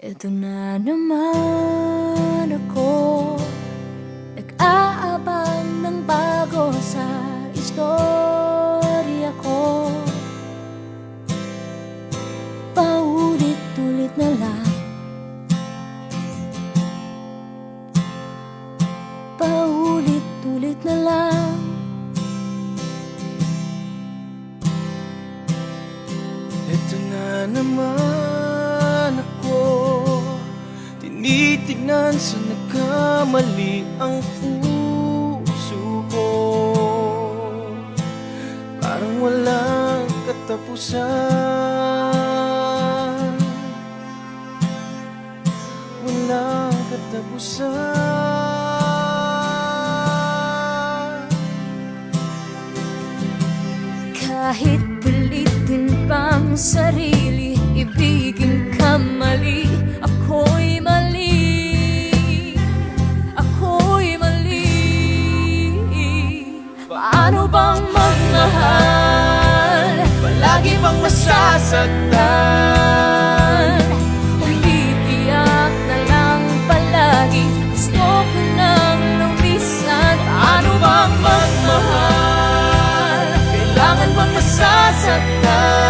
Ito na naman ako Nag-aabang ng bago sa istorya ko. Paulit-ulit na lang. Paulit-ulit na lang. Ito na naman Tinitignan sa nagkamali ang puso ko. Parang walang katapusan. Walang katapusan. Kahit pilitin pang sarili Ibigin nasaktan Umiiyak na lang palagi Gusto ko nang lumisan Paano bang magmahal? Kailangan bang nasasaktan?